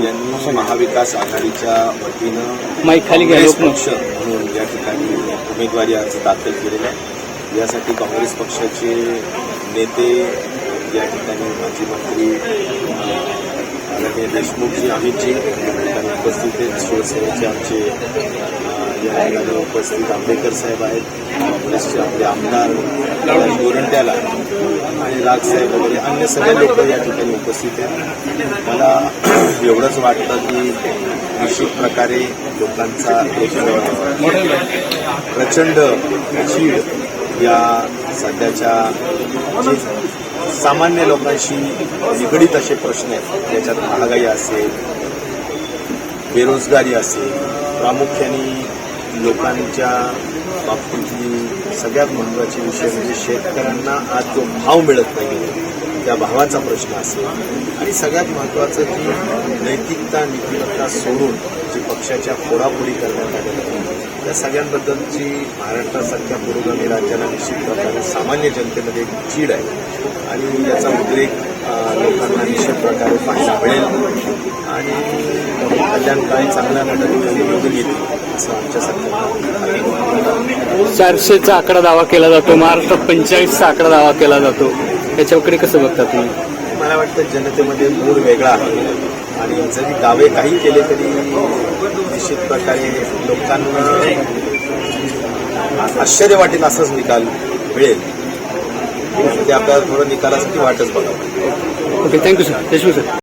महाविकास आघाडीच्या वतीनं काँग्रेस पक्ष म्हणून या ठिकाणी उमेदवारी अर्ज दाखल केलेला आहे. यासाठी काँग्रेस पक्षाचे नेते या ठिकाणी माजी मंत्री आदरणीय देशमुखजी अमितजी या ठिकाणी उपस्थित आहेत. शिवसेनेचे आमचे या ठिकाणी उपस्थित आंबेडकर साहेब आहेत. काँग्रेसचे आपले आमदार गोरंट्याला आणि राजसाहेब वगैरे अन्य सगळे लोक या ठिकाणी उपस्थित आहेत. मला एवढंच वाटतं की निश्चित प्रकारे लोकांचा एक प्रचंड चीड या सध्याच्या सामान्य लोकांशी निगडीत असे प्रश्न आहेत ज्याच्यात महागाई असेल बेरोजगारी असेल प्रामुख्याने लोकांच्या बाबतीतली सगळ्यात महत्त्वाचे विषय म्हणजे शेतकऱ्यांना आज जो भाव मिळत नाही त्या भावाचा प्रश्न असेल आणि सगळ्यात महत्त्वाचं की नैतिकता नीतिमत्ता सोडून जी पक्षाच्या फोडाफोडी करण्यात आली त्या सगळ्यांबद्दलची महाराष्ट्रासारख्या पुरोगामी राज्याला निश्चित प्रकारे सामान्य जनतेमध्ये एक चीड आहे. आणि याचा उद्रेक लोकांना निश्चित प्रकारे पाहायला मिळेल. आणि कल्याण काही चांगल्या घटनेमध्ये निवडून येतील असं आमच्यासारखं चारशेचा आकडा दावा केला जातो महाराष्ट्रात पंचेचाळीसचा आकडा दावा केला जातो. त्याच्याकडे कसं बघता तुम्ही? मला वाटतं जनतेमध्ये मूड वेगळा आहे. आणि जरी दावे काही केले तरी निश्चित प्रकारे लोकांना आश्चर्य वाटेल असाच निकाल मिळेल. ते आपल्याला थोडं निकालासाठी वाटच बघावं. Okay thank you sir Deshmukh sir